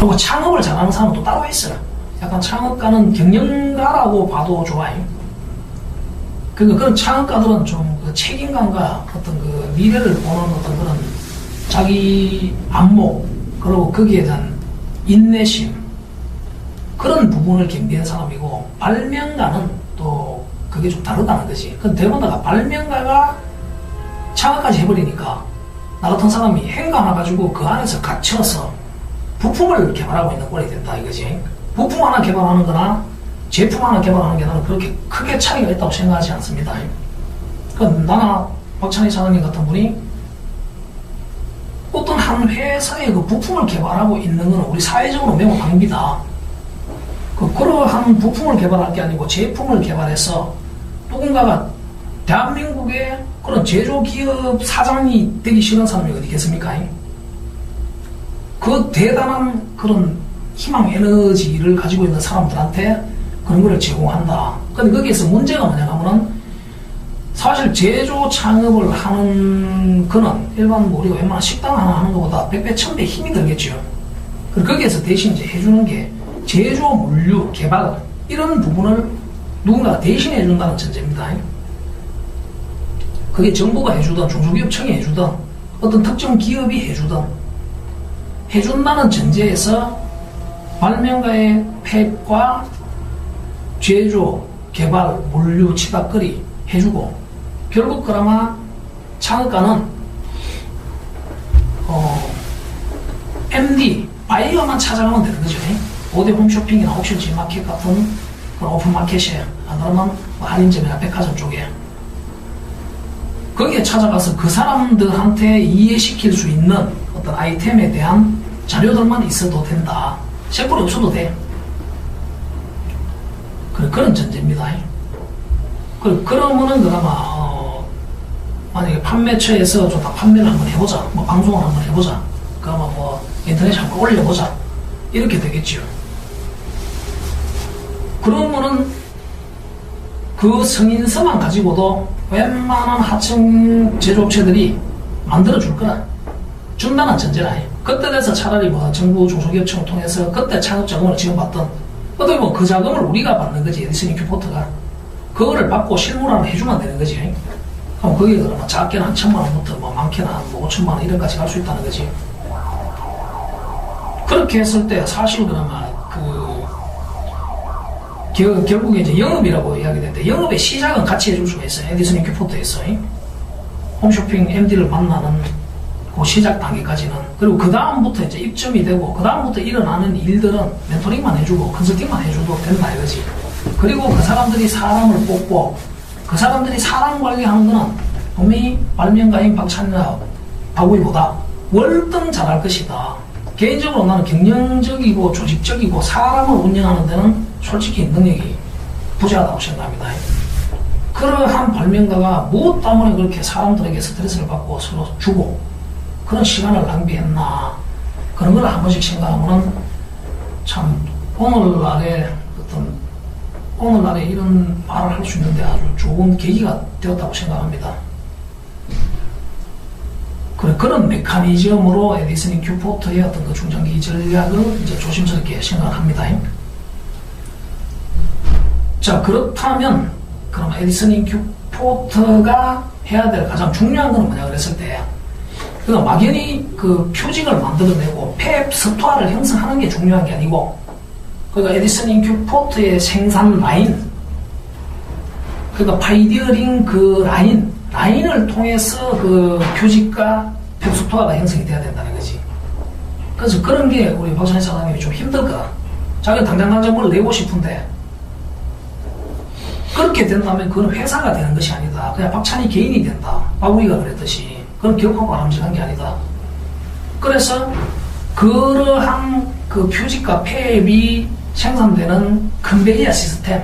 그리고 창업을 잘하는 사람은 또 따로 있어요. 약간 창업가는 경영가라고 봐도 좋아요. 그러니까 그런 창업가들은 좀 그 책임감과 어떤 그 미래를 보는 어떤 그런 자기 안목 그리고 거기에 대한 인내심 그런 부분을 겸비한 사람이고 발명가는 또 그게 좀 다르다는 거지. 그 대부분 다 발명가가 창업까지 해버리니까 나 같은 사람이 행가 하나 가지고 그 안에서 갇혀서 부품을 개발하고 있는 꼴이 된다 이거지. 부품 하나 개발하는 거나 제품 하나 개발하는 게 나는 그렇게 크게 차이가 있다고 생각하지 않습니다. 그 나나 박찬희 사장님 같은 분이 어떤 한 회사의 그 부품을 개발하고 있는 것은 우리 사회적으로 매우 방비다. 그, 그러한 부품을 개발할 게 아니고 제품을 개발해서 누군가가 대한민국의 그런 제조기업 사장이 되기 싫은 사람이 어디 있겠습니까? 그 대단한 그런 희망 에너지를 가지고 있는 사람들한테 그런 거를 제공한다. 근데 거기에서 문제가 뭐냐 하면은 사실 제조 창업을 하는 거는 일반 뭐 우리가 웬만한 식당 하나 하는 것보다 백배 천배 힘이 들겠죠. 그리고 거기에서 대신 이제 해주는 게 제조 물류 개발 이런 부분을 누군가가 대신 해준다는 전제입니다. 그게 정부가 해주든 중소기업청이 해주든 어떤 특정 기업이 해주든 해준다는 전제에서 발명가의 폐과 제조, 개발, 물류, 치닫거리 해주고 결국 그나마 창업가는 어, MD, 바이어만 찾아가면 되는 거죠. 오대 홈쇼핑이나 옥션 마켓 같은 그런 오픈 마켓이에요. 안 그러면 뭐 할인점이나 백화점 쪽에 거기에 찾아가서 그 사람들한테 이해시킬 수 있는 어떤 아이템에 대한 자료들만 있어도 된다. 샘플이 없어도 돼. 그, 그런 전제입니다. 그, 그러면은 그나마, 어, 만약에 판매처에서 좋다 판매를 한번 해보자. 뭐 방송을 한번 해보자. 그러면 뭐 인터넷에 한번 올려보자. 이렇게 되겠지요. 그러면은 그 승인서만 가지고도 웬만한 하청 제조업체들이 만들어줄 거라. 준다는 전제라 해. 그때 돼서 차라리 뭐 정부 중소기업청을 통해서 그때 창업 자금을 지원받던 어떻게 보면 그 자금을 우리가 받는 거지. 에디슨 인큐포트가. 그거를 받고 실무를 해주면 되는 거지. 그럼 거기에 그러면 작게는 한 천만 원부터 뭐 많게는 한뭐 오천만 원 이런까지 갈 수 있다는 거지. 그렇게 했을 때 사실 그러면 그 결, 결국에 이제 영업이라고 이야기되는데 영업의 시작은 같이 해줄 수가 있어요. 에디슨 인큐포트에서 홈쇼핑 MD를 만나는 그 시작 단계까지는 그리고 그 다음부터 이제 입점이 되고 그 다음부터 일어나는 일들은 멘토링만 해주고 컨설팅만 해줘도 된다 이거지. 그리고 그 사람들이 사람을 뽑고 그 사람들이 사람 관리하는 거는 분명히 발명가인 박찬이나 박우희보다 월등 잘할 것이다. 개인적으로 나는 경영적이고 조직적이고 사람을 운영하는 데는 솔직히 능력이 부재하다고 생각합니다. 그러한 발명가가 무엇 때문에 그렇게 사람들에게 스트레스를 받고 서로 주고 그런 시간을 낭비했나 그런 걸 한 번씩 생각하면 참 오늘날의 어떤 오늘날에 이런 말을 할 수 있는데 아주 좋은 계기가 되었다고 생각합니다. 그래, 그런 메커니즘으로 에디슨 큐포트의 어떤 그 중장기 전략을 이제 조심스럽게 생각합니다. 자, 그렇다면, 그럼 에디슨 인큐포트가 해야 될 가장 중요한 건 뭐냐 그랬을 때, 그 막연히 그 표직을 만들어내고 펩 스토아를 형성하는 게 중요한 게 아니고, 그러니까 에디슨 인큐포트의 생산 라인, 그러니까 파이디어링 그 라인, 라인을 통해서 그 표직과 펩 스토아가 형성이 돼야 된다는 거지. 그래서 그런 게 우리 박찬희 사장님이 좀 힘들까. 자기가 당장 당장 뭘 내고 싶은데, 그렇게 된다면 그건 회사가 되는 것이 아니다. 그냥 박찬희 개인이 된다. 바구이가 그랬듯이. 그건 결코 바람직한 게 아니다. 그래서 그러한 그 표직과 폐업이 생산되는 컨베이어 시스템,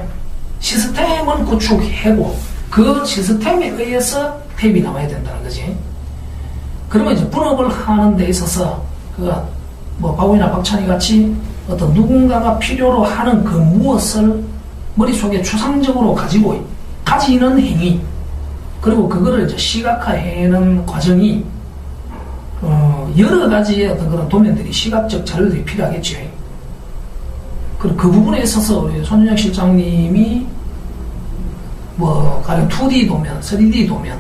시스템은 구축하고 그 시스템에 의해서 폐업이 나와야 된다는 거지. 그러면 이제 분업을 하는 데 있어서 그뭐 바구이나 박찬희 같이 어떤 누군가가 필요로 하는 그 무엇을 머릿속에 추상적으로 가지고 가지는 행위 그리고 그거를 이제 시각화해는 과정이 어, 여러 가지의 어떤 그런 도면들이 시각적 자료들이 필요하겠죠. 그, 그 부분에 있어서 우리 손준영 실장님이 뭐 가령 2D 도면, 3D 도면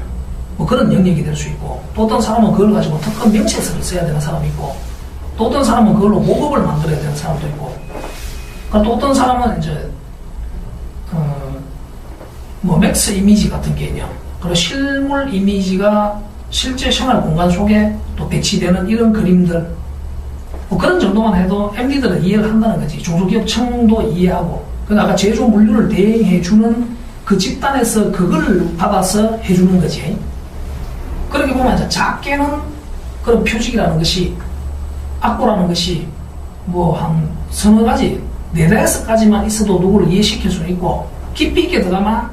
뭐 그런 영역이 될 수 있고 또 어떤 사람은 그걸 가지고 특허 명체서를 써야 되는 사람이 있고 또 어떤 사람은 그걸로 모급을 만들어야 되는 사람도 있고 그러니까 또 어떤 사람은 이제 어, 뭐 맥스 이미지 같은 개념 그리고 실물 이미지가 실제 생활 공간 속에 또 배치되는 이런 그림들. 뭐 그런 정도만 해도 MD들은 이해를 한다는 거지. 중소기업청도 이해하고. 그 아까 제조 물류를 대행해 주는 그 집단에서 그걸 받아서 해주는 거지. 그렇게 보면 작게는 그런 표식이라는 것이 악보라는 것이 뭐 한 서너 가지 네다섯 가지만 있어도 누구를 이해시킬 수는 있고 깊이 있게 들어가면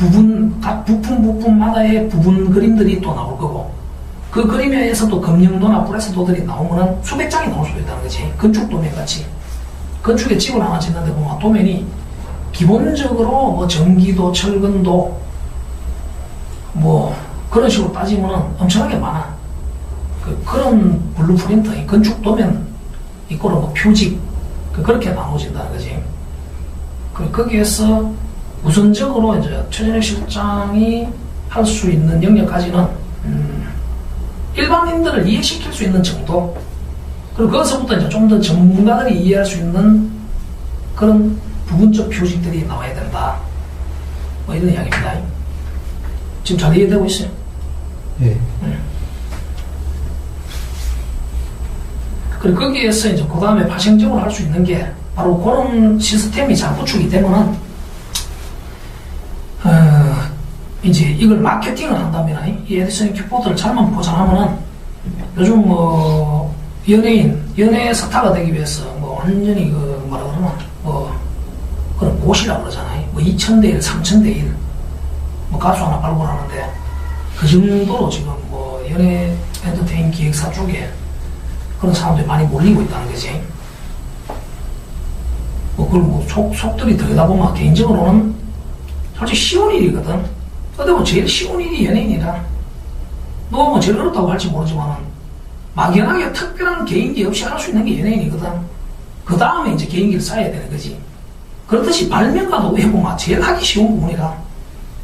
부분 각 부품 부품마다의 부분 그림들이 또 나올 거고 그 그림에서도 검령도나 프레스도들이 나오면은 수백 장이 나올 수도 있다는 거지. 건축 도면 같이. 건축에 집을 하나 짓는데 보면 도면이 기본적으로 뭐 전기도 철근도 뭐 그런 식으로 따지면은 엄청나게 많아. 그, 그런 블루프린트 이 건축 도면 이거로 뭐 표직 그 그렇게 나눠진다는 거지. 그 거기에서 우선적으로 이제 최진혁 실장이 할 수 있는 영역까지는 음, 일반인들을 이해시킬 수 있는 정도 그리고 거기서부터 이제 좀 더 전문가들이 이해할 수 있는 그런 부분적 표식들이 나와야 된다. 뭐 이런 이야기입니다. 지금 잘 이해되고 있어요? 예. 그리고 거기에서 이제 그 다음에 파생적으로 할 수 있는 게 바로 그런 시스템이 잘 구축이 되면은 어, 이제 이걸 마케팅을 한다면 이 에디슨 큐포드를 잘만 포장하면은 요즘 뭐 연예인 연예 스타가 되기 위해서 뭐 완전히 그 뭐라 그러나 뭐 그런 고시라고 그러잖아요 뭐 2천 대 1, 3천 대 1, 뭐 가수 하나 발굴하는데 그 정도로 지금 뭐 연예 엔터테인 기획사 쪽에 그런 사람들이 많이 몰리고 있다는 거지. 뭐, 그걸 뭐, 속, 속들이 들여다보면 개인적으로는 솔직히 쉬운 일이거든. 어떻게 보면 제일 쉬운 일이 연예인이라. 너뭐 제일 어렵다고 할지 모르지만 막연하게 특별한 개인기 없이 할 수 있는 게 연예인이거든. 그 다음에 이제 개인기를 쌓아야 되는 거지. 그렇듯이 발명가도 해보면 제일 하기 쉬운 부분이라.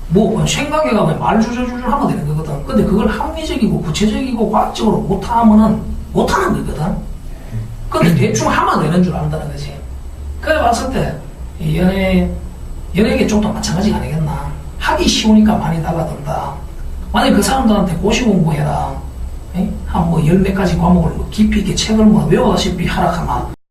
뭐, 생각에 가면 말 주저주저 하면 되는 거거든. 근데 그걸 합리적이고 구체적이고 과학적으로 못하면은 못하는 거거든. 근데 대충 하면 되는 줄 안다는 거지. 그래 봤을 때, 이 연예, 연예계 쪽도 마찬가지가 아니겠나. 하기 쉬우니까 많이 달라든다. 만약 그 사람들한테 고시 공부해라. 한뭐 열몇 가지 과목을 뭐 깊이 있게 책을 뭐 외워다시피 하락하나.